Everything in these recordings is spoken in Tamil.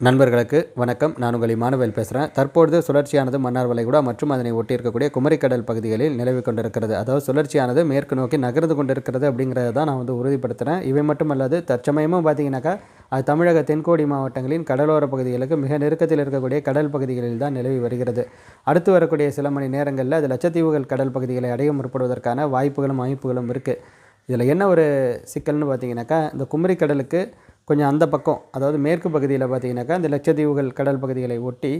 நண்பர்களுக்கு வணக்கம். நான் உங்கள் இமானுவேல் பேசுகிறேன் தற்பொழுது சுழற்சியானது மன்னார் வளைகுடா மற்றும் அதனை ஒட்டியிருக்கக்கூடிய குமரிக்கடல் பகுதிகளில் நிலவி கொண்டிருக்கிறது. அதாவது சுழற்சியானது மேற்கு நோக்கி நகர்ந்து கொண்டிருக்கிறது அப்படிங்கிறத தான் நான் வந்து உறுதிப்படுத்துகிறேன் இவை மட்டுமல்லாது தற்சமயமும் பார்த்தீங்கன்னாக்கா அது தமிழக தென்கோடி மாவட்டங்களின் கடலோர பகுதிகளுக்கு மிக நெருக்கத்தில் இருக்கக்கூடிய கடல் பகுதிகளில் தான் நிலவி வருகிறது. அடுத்து வரக்கூடிய சில மணி நேரங்களில் அது லட்சத்தீவுகள் கடல் பகுதிகளை அடைய முற்படுவதற்கான வாய்ப்புகளும் அமைப்புகளும் இருக்குது இதில் என்ன ஒரு சிக்கல்னு பார்த்தீங்கன்னாக்கா இந்த குமரிக்கடலுக்கு கொஞ்சம் அந்த பக்கம் அதாவது மேற்கு பகுதியில் பார்த்தீங்கன்னாக்கா இந்த லட்சத்தீவுகள் கடல் பகுதிகளை ஒட்டி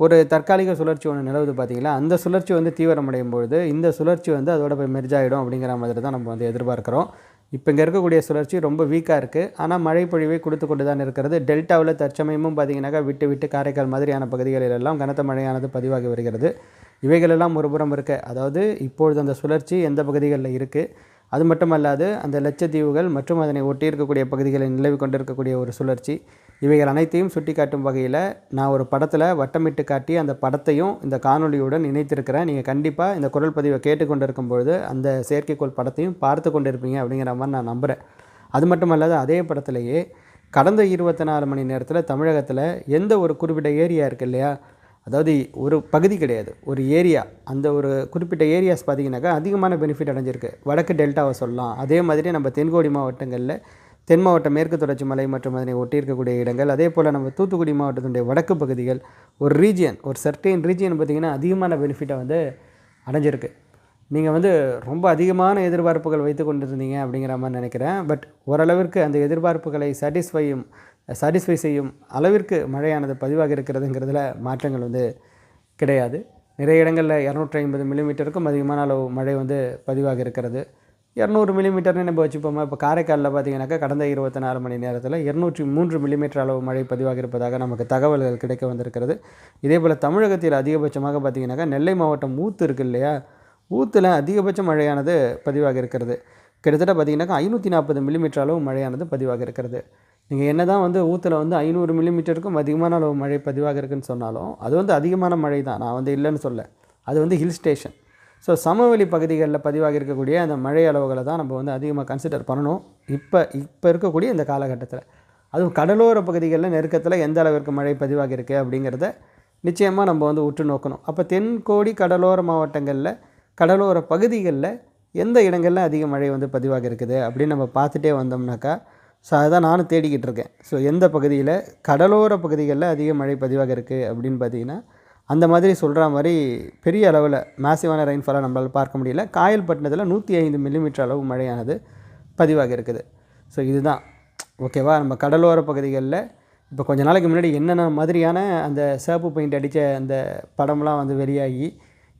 ஒரு தற்காலிக சுழற்சி ஒன்று நிலவுது பார்த்திங்களா? அந்த சுழற்சி வந்து தீவிரமடையும் பொழுது இந்த சுழற்சி வந்து அதோட போய் மெர்ஜாயிடும் அப்படிங்கிற மாதிரி தான் நம்ம வந்து எதிர்பார்க்குறோம். இப்போ இங்கே இருக்கக்கூடிய சுழற்சி ரொம்ப வீக்காக இருக்குது ஆனால் மழை பொழிவை கொடுத்து கொண்டு தான் இருக்கிறது. டெல்டாவில் தற்சமயமும் பார்த்தீங்கன்னாக்கா விட்டு விட்டு காரைக்கால் மாதிரியான பகுதிகளிலெல்லாம் கனத்த மழையானது பதிவாகி வருகிறது. இவைகளெல்லாம் ஒருபுறம் இருக்க. அதாவது இப்பொழுது அந்த சுழற்சி எந்த பகுதிகளில் இருக்குது அது மட்டுமல்லாது அந்த லட்சத்தீவுகள் மற்றும் அதனை ஒட்டி இருக்கக்கூடிய நிலவி கொண்டிருக்கக்கூடிய ஒரு சுழற்சி. இவைகள் அனைத்தையும் சுட்டிக்காட்டும் வகையில் நான் ஒரு படத்தில் வட்டமிட்டு காட்டி அந்த படத்தையும் இந்த காணொலியுடன் இணைத்திருக்கிறேன். நீங்கள் கண்டிப்பாக இந்த குரல் பதிவை கேட்டுக்கொண்டிருக்கும் பொழுது அந்த செயற்கைக்கோள் படத்தையும் பார்த்து கொண்டிருப்பீங்க அப்படிங்கிற மாதிரி நான் நம்புகிறேன் அது மட்டுமல்லாது அதே படத்திலேயே கடந்த இருபத்தி நாலு மணி நேரத்தில் தமிழகத்தில் எந்த ஒரு குறிப்பிட்ட ஏரியா இருக்குது இல்லையா? அதாவது ஒரு பகுதி கிடையாது ஒரு ஏரியா. அந்த ஒரு குறிப்பிட்ட ஏரியாஸ் பார்த்தீங்கன்னாக்கா அதிகமான பெனிஃபிட் அடைஞ்சிருக்கு. வடக்கு டெல்டாவை சொல்லலாம். அதே மாதிரி நம்ம தென்கோடி மாவட்டங்களில் தென் மாவட்ட மேற்கு தொடர்ச்சி மலை மற்றும் அதனை ஒட்டி இருக்கக்கூடிய இடங்கள் அதே போல் நம்ம தூத்துக்குடி மாவட்டத்தினுடைய வடக்கு பகுதிகள் ஒரு ரீஜியன் ஒரு சர்டைன் ரீஜியன் பார்த்திங்கன்னா அதிகமான பெனிஃபிட்டை வந்து அடைஞ்சிருக்கு. நீங்கள் வந்து ரொம்ப அதிகமான எதிர்பார்ப்புகள் வைத்து கொண்டிருந்தீங்க அப்படிங்கிற மாதிரி நினைக்கிறேன். பட் ஓரளவிற்கு அந்த எதிர்பார்ப்புகளை சாட்டிஸ்ஃபையும் சாட்டிஸ்ஃபை செய்யும் அளவிற்கு மழையானது பதிவாக இருக்கிறதுங்கிறதுல மாற்றங்கள் வந்து கிடையாது. நிறைய இடங்களில் இரநூற்றி ஐம்பது மில்லிமீட்டருக்கும் அதிகமான அளவு மழை வந்து பதிவாக இருக்கிறது. இரநூறு மில்லிமீட்டர்னு நம்ம வச்சுப்போமா? இப்போ காரைக்காலில் பார்த்தீங்கன்னாக்கா கடந்த இருபத்தி நாலு மணி நேரத்தில் இரநூற்றி மூன்று மில்லிமீட்டர் அளவு மழை பதிவாக இருப்பதாக நமக்கு தகவல்கள் கிடைக்க வந்திருக்கிறது. இதே போல் தமிழகத்தில் அதிகபட்சமாக பார்த்தீங்கன்னாக்கா நெல்லை மாவட்டம் ஊத்து இருக்குது இல்லையா? ஊத்தில் அதிகபட்ச மழையானது பதிவாக இருக்கிறது. கிட்டத்தட்ட பார்த்திங்கனாக்கா ஐநூற்றி நாற்பது மில்லிமீட்டர் அளவு மழையானது பதிவாக இருக்கிறது. நீங்கள் என்ன தான் வந்து ஊத்தில் வந்து ஐநூறு மில்லிமீட்டருக்கும் அதிகமான அளவு மழை பதிவாக இருக்குன்னு சொன்னாலும் அது வந்து அதிகமான மழை தான் நான் வந்து இல்லைன்னு சொல்ல. அது வந்து ஹில் ஸ்டேஷன் ஸோ சமவெளி பகுதிகளில் பதிவாக இருக்கக்கூடிய அந்த மழை அளவுகளை தான் நம்ம வந்து அதிகமாக கன்சிடர் பண்ணணும். இப்போ இப்போ இருக்கக்கூடிய இந்த காலகட்டத்தில். அதுவும் கடலோர பகுதிகளில் நெருக்கத்தில் எந்த அளவிற்கு மழை பதிவாக இருக்குது அப்படிங்கிறத நிச்சயமாக நம்ம வந்து உற்று நோக்கணும். அப்போ தென்கோடி கடலோர மாவட்டங்களில் கடலோர பகுதிகளில் எந்த இடங்களில் அதிக மழை வந்து பதிவாக இருக்குது அப்படின்னு நம்ம பார்த்துட்டே வந்தோம்னாக்கா ஸோ அதான் நானும் தேடிக்கிட்டு இருக்கேன். ஸோ எந்த பகுதியில்? கடலோர பகுதிகளில் அதிக மழை பதிவாக இருக்குது அப்படின்னு பார்த்தீங்கன்னா அந்த மாதிரி சொல்கிற மாதிரி பெரிய அளவில் மேசிவான ரெயின்ஃபாலாக நம்மளால் பார்க்க முடியல. காயல்பட்டினத்தில் நூற்றி ஐந்து மில்லிமீட்டர் அளவு மழையானது பதிவாக இருக்குது. ஸோ இதுதான். ஓகேவா நம்ம கடலோர பகுதிகளில் இப்போ கொஞ்ச நாளைக்கு முன்னாடி என்னென்ன மாதிரியான அந்த சேப்பு பெயிண்ட் அடித்த அந்த படம்லாம் வந்து வெளியாகி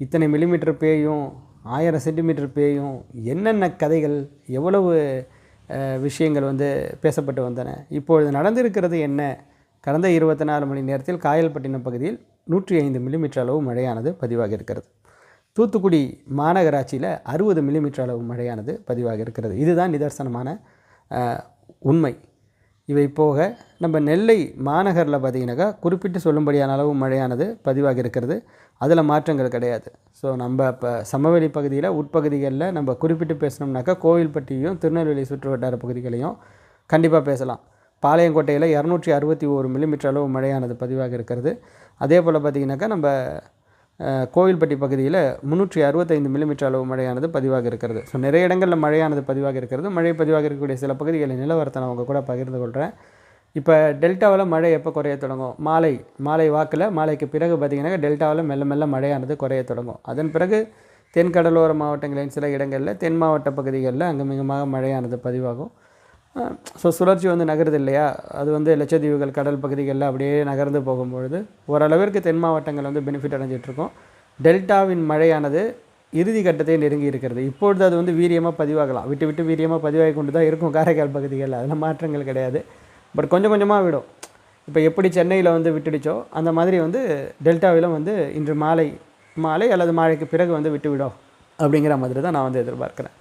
இத்தனை மில்லிமீட்டர் பேயும் ஆயிரம் சென்டிமீட்டர் பேயும் என்னென்ன கதைகள் எவ்வளவு விஷயங்கள் வந்து பேசப்பட்டு வந்தன. இப்பொழுது நடந்திருக்கிறது என்ன? கடந்த இருபத்தி நாலு மணி நேரத்தில் காயல்பட்டினம் பகுதியில் நூற்றி ஐந்து மில்லிமீட்டர் அளவு மழையானது பதிவாக இருக்கிறது. தூத்துக்குடி மாநகராட்சியில் அறுபது மில்லிமீட்டர் அளவு மழையானது பதிவாக இருக்கிறது. இதுதான் நிதர்சனமான உண்மை. இவை போக நம்ம நெல்லை மாநகரில் பார்த்திங்கனாக்கா குறிப்பிட்டு சொல்லும்படியான அளவு மழையானது பதிவாக இருக்கிறது. அதில் மாற்றங்கள் கிடையாது. ஸோ நம்ம இப்போ சமவெளி பகுதியில் உட்பகுதிகளில் நம்ம குறிப்பிட்டு பேசினோம்னாக்கா கோவில்பட்டியும் திருநெல்வேலி சுற்று வட்டார பகுதிகளையும் கண்டிப்பாக பேசலாம். பாளையங்கோட்டையில் இரநூற்றி அறுபத்தி ஒரு மில்லிமீட்டர் அளவு மழையானது பதிவாக இருக்கிறது. அதே போல் பார்த்திங்கனாக்கா நம்ம கோவில்பட்டி பகுதியில் முந்நூற்றி அறுபத்தைந்து மில்லிமீட்டர் அளவு மழையானது பதிவாக இருக்கிறது. ஸோ நிறைய இடங்களில் மழையானது பதிவாக இருக்கிறது. மழை பதிவாக இருக்கக்கூடிய சில பகுதிகளில் நிலவரத்தை நான் உங்கள் கூட பகிர்ந்து கொள்கிறேன் இப்போ டெல்டாவில் மழை எப்போ குறைய தொடங்கும்? மாலை மாலை வாக்கில் மாலைக்கு பிறகு பார்த்திங்கன்னா டெல்டாவில் மெல்ல மெல்ல மழையானது குறைய தொடங்கும். அதன் பிறகு தென்கடலோர மாவட்டங்களின் சில இடங்களில் தென் மாவட்ட பகுதிகளில் அங்குமிகமாக மழையானது பதிவாகும். ஸோ சுழற்சி வந்து நகருது இல்லையா? அது வந்து லட்சத்தீவுகள் கடல் பகுதிகளில் அப்படியே நகர்ந்து போகும்பொழுது ஓரளவிற்கு தென் மாவட்டங்கள் வந்து பெனிஃபிட் அடைஞ்சிட்ருக்கோம். டெல்டாவின் மழையானது இறுதி கட்டத்தை நெருங்கி இருக்கிறது. இப்பொழுது அது வந்து வீரியமாக பதிவாகலாம். விட்டு விட்டு வீரியமாக பதிவாகி கொண்டு தான் இருக்கும் காரைக்கால் பகுதிகளில். அதில் மாற்றங்கள் கிடையாது. பட் கொஞ்சம் கொஞ்சமாக விடும். இப்போ எப்படி சென்னையில் வந்து விட்டுடுச்சோ அந்த மாதிரி வந்து டெல்டாவிலும் வந்து இன்று மாலை மாலை அல்லது மாலைக்கு பிறகு வந்து விட்டு விடும் அப்படிங்கிற மாதிரி தான் நான் வந்து எதிர்பார்க்குறேன்.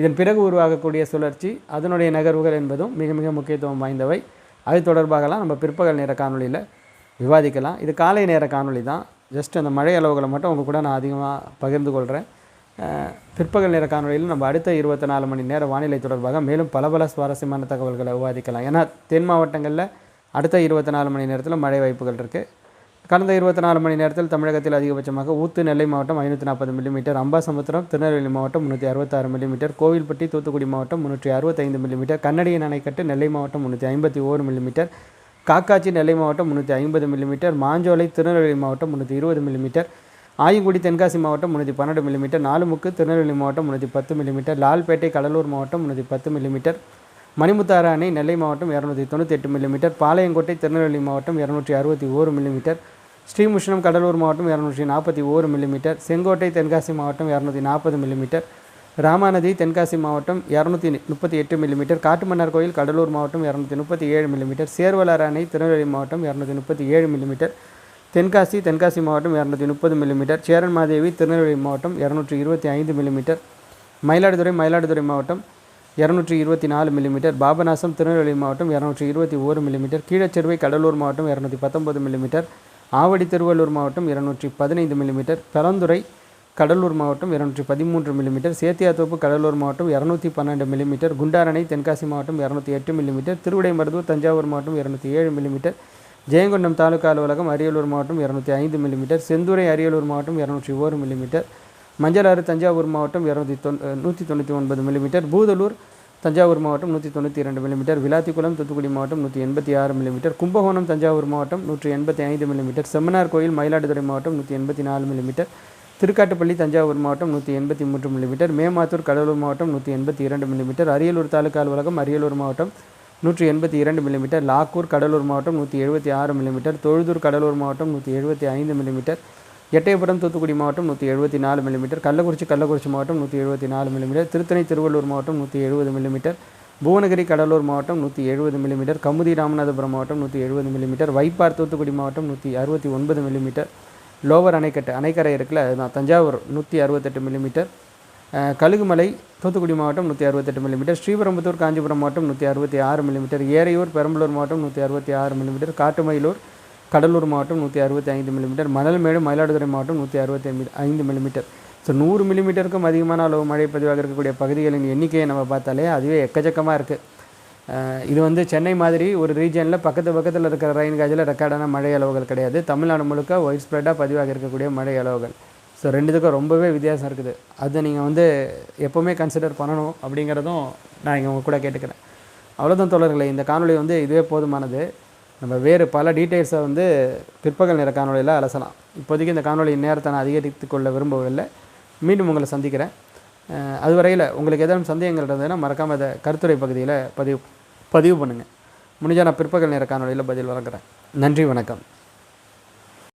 இதன் பிறகு உருவாகக்கூடிய சுழற்சி அதனுடைய நகர்வுகள் என்பதும் மிக மிக முக்கியத்துவம் வாய்ந்தவை. அது தொடர்பாகலாம் நம்ம பிற்பகல் நேர காணொலியில் விவாதிக்கலாம். இது காலை நேர காணொலி தான். ஜஸ்ட் அந்த மழை அளவுகளை மட்டும் உங்கள் கூட நான் அதிகமாக பகிர்ந்து கொள்கிறேன் பிற்பகல் நேர காணொலியில் நம்ம அடுத்த இருபத்தி நாலு மணி நேர வானிலை தொடர்பாக மேலும் பல பல சுவாரஸ்யமான தகவல்களை விவாதிக்கலாம். ஏன்னா தென் மாவட்டங்களில் அடுத்த இருபத்தி நாலு மணி நேரத்தில் மழை வாய்ப்புகள் இருக்குது கடந்த இருபத்தி நாலு மணி நேரத்தில் தமிழகத்தில் அதிகபட்சமாக ஊத்து நெல்லை மாவட்டம் ஐநூற்றி நாற்பது மில்லிமீட்டர் அம்பாசமுத்திரம் திருநெல்வேலி மாவட்டம் முந்நூற்றி அறுபத்தாறு மில்லிமீட்டர் கோவில்பட்டி தூத்துக்குடி மாவட்டம் முந்நூற்றி அறுபத்தைந்து மில்லிமீட்டர் கன்னடியன் அணைக்கட்டு நெல்லை மாவட்டம் முந்நூற்றி ஐம்பத்தி ஓரு மில்லிமீட்டர் காக்காச்சி நெல்லை மாவட்டம் முந்நூற்றி ஐம்பது மில்லிமீட்டர் மாஞ்சோலை திருநெல்வேலி மாவட்டம் முந்நூற்றி இருபது மில்லிமீட்டர் ஆயங்குடி தென்காசி மாவட்டம் முந்நூற்றி பன்னெண்டு மில்லிமீட்டர் நாலுமுக்கு திருநெல்வேலி மாவட்டம் முந்நூற்றி பத்து மில்லிமீட்டர் லால்பேட்டை கடலூர் மாவட்டம் முந்நூற்றி பத்து மில்லிமீட்டர் மணிமுத்தாறு அணை நெல்லை மாவட்டம் இரநூத்தி தொண்ணூற்றி எட்டு மில்லிமீட்டர் பாளையங்கோட்டை திருநெல்வேலி மாவட்டம் இரநூற்றி அறுபத்தி ஓரு மில்லிமீட்டர் ஸ்ரீமுஷ்ணம் கடலூர் மாவட்டம் இரநூற்றி நாற்பத்தி ஓரு மில்லிமீட்டர் செங்கோட்டை தென்காசி மாவட்டம் இரநூத்தி நாற்பது மில்லிமீட்டர் ராமாநதி தென்காசி மாவட்டம் இரநூத்தி முப்பத்தி எட்டு மில்லிமீட்டர் காட்டுமன்னார் கோயில் கடலூர் மாவட்டம் இரநூத்தி முப்பத்தி ஏழு மில்லிமீட்டர் சேர்வலர் அணை திருநெல்வேலி மாவட்டம் இரநூத்தி முப்பத்தி ஏழு மில்லிமீட்டர் தென்காசி தென்காசி மாவட்டம் இரநூத்தி முப்பது மில்லிமீட்டர் சேரன்மாதேவி திருநெல்வேலி மாவட்டம் இரநூற்றி இருபத்தி ஐந்து மில்லிமீட்டர் மயிலாடுதுறை மயிலாடுதுறை மாவட்டம் இரநூற்றி இருபத்தி நாலு மில்லிமீட்டர் பாபநாசம் திருநெல்வேலி மாவட்டம் இரநூற்றி இருபத்தி ஓரு மில்லிமீட்டர் கீழச்செருவை கடலூர் மாவட்டம் இரநூத்தி பத்தொம்பது மில்லிமீட்டர் ஆவடி திருவள்ளூர் மாவட்டம் இருநூற்றி பதினைந்து மில்லிமீட்டர் பெரந்துறை கடலூர் மாவட்டம் இருநூற்றி பதிமூன்று மில்லிமீட்டர் சேத்தியாத்தோப்பு கடலூர் மாவட்டம் இரநூத்தி பன்னெண்டு மில்லிமீட்டர் குண்டாரணை தென்காசி மாவட்டம் இரநூத்தி எட்டு மில்லிமீட்டர் திருவிடைமருதூர் தஞ்சாவூர் மாவட்டம் இரநூத்தி ஏழு மில்லிமீட்டர் ஜெயங்கொண்டம் தாலுகா அலுவலகம் அரியலூர் மாவட்டம் இரநூத்தி ஐந்து மில்லிமீட்டர் செந்துறை அரியலூர் மாவட்டம் இரநூற்றி ஓரு மில்லிமீட்டர் மஞ்சளாறு தஞ்சாவூர் மாவட்டம் இரநூத்தி தொன் நூற்றி தொண்ணூற்றி ஒன்பது மில்லிமீட்டர் பூதலூர் தஞ்சாவூர் மாவட்டம் நூற்றி தொண்ணூற்றி இரண்டு மில்லிமீட்டர் விளாத்திக்குளம் தூத்துக்குடி மாவட்டம் நூற்றி எண்பத்தி ஆறு மில்லிமீட்டர் கும்பகோணம் தஞ்சாவூர் மாவட்டம் நூற்றி எண்பத்தி ஐந்து மில்லிமீட்டர் செம்மனார் கோயில் மயிலாடுதுறை மாவட்டம் நூற்றி எண்பத்தி நாலு மில்லிமீட்டர் திருக்காட்டுப்பள்ளி தஞ்சாவூர் மாவட்டம் நூற்றி எண்பத்தி மூன்று மில்லிமீட்டர் மேமாத்தூர் கடலூர் மாவட்டம் நூற்றி எண்பத்தி இரண்டு மில்லிமீட்டர் அரியலூர் தாலுகா அலுவலகம் அரியலூர் மாவட்டம் நூற்றி எண்பத்தி இரண்டு மில்லிமீட்டர் லாக்கூர் கடலூர் மாவட்டம் நூற்றி எழுபத்தி ஆறு மில்லிமீட்டர் தொழுதூர் கடலூர் மாவட்டம் நூற்றி எழுபத்தி ஐந்து மில்லிமீட்டர் எட்டயபுரம் தூத்துக்குடி மாவட்டம் நூற்றி எழுபத்தி நாலு மில்லிமீட்டர் கள்ளக்குறிச்சி கள்ளக்குறிச்சி மாவட்டம் நூற்றி எழுபத்தி நாலு மில்லிமீட்டர் திருத்தணி திருவள்ளூர் மாவட்டம் நூற்றி எழுபது மில்லிமீட்டர் புவனகிரி கடலூர் மாவட்டம் நூற்றி எழுபது மில்லிமீட்டர் கமுதி ராமநாதபுரம் மாவட்டம் நூற்றி எழுபது மில்லிமீட்டர் வைப்பார் தூத்துக்குடி மாவட்டம் நூற்றி அறுபத்தி ஒன்பது மில்லிமீட்டர் லோவர் அணைக்கட்டு அணைக்கரை இருக்குல்ல அதுதான் தஞ்சாவூர் நூற்றி அறுபத்தெட்டு மில்லிமீட்டர் கழுகுமலை தூத்துக்குடி மாவட்டம் நூற்றி அறுபத்தெட்டு மில்லிமீட்டர் ஸ்ரீபெரும்புத்தூர் காஞ்சிபுரம் மாவட்டம் நூற்றி அறுபத்தி ஆறு மில்லிமீட்டர் ஏரையூர் பெரம்பலூர் மாவட்டம் நூற்றி அறுபத்தி ஆறு மில்லிமீட்டர் காட்டுமயிலூர் கடலூர் மாவட்டம் நூற்றி அறுபத்தி ஐந்து மில்லிமீட்டர் மணல்மேடு மயிலாடுதுறை மாவட்டம் நூற்றி அறுபத்தி ஐந்து மில்லிமீட்டர் ஸோ நூறு மில்லிமீட்டருக்கும் அதிகமான அளவு மழை பதிவாக இருக்கக்கூடிய பகுதிகளின் எண்ணிக்கையை நம்ம பார்த்தாலே அதுவே எக்கச்சக்கமாக இருக்குது இது வந்து சென்னை மாதிரி ஒரு ரீஜனில் பக்கத்து பக்கத்தில் இருக்கிற ரெயின் காஜில் ரெக்கார்டான மழை அளவுகள் கிடையாது. தமிழ்நாடு முழுக்க ஒயிட் ஸ்ப்ரெட்டாக பதிவாக இருக்கக்கூடிய மழை அளவுகள். ஸோ ரெண்டுத்துக்கும் ரொம்பவே வித்தியாசம் இருக்குது. அதை நீங்கள் வந்து எப்போவுமே கன்சிடர் பண்ணணும் அப்படிங்கிறதும் நான் இங்கே உங்கள் கூட கேட்டுக்கிறேன். அவ்வளோதான் தோழர்களே இந்த காணொளி வந்து இதுவே போதுமானது. நம்ம வேறு பல டீட்டெயில்ஸை வந்து பிற்பகல் நேர காணொலியில் அலசலாம். இப்போதைக்கு இந்த காணொளி நேரத்தை நான் அதிகரித்து கொள்ள விரும்பவில்லை. மீண்டும் உங்களை சந்திக்கிறேன். அதுவரையில் உங்களுக்கு ஏதேனும் சந்தேகங்கள் இருந்ததுன்னா மறக்காமல் அதை கருத்துரை பகுதியில் பதிவு பதிவு பண்ணுங்கள் முடிஞ்சால் நான் பிற்பகல் நேர காணொளியில் பதில் வழங்குறேன். நன்றி வணக்கம்.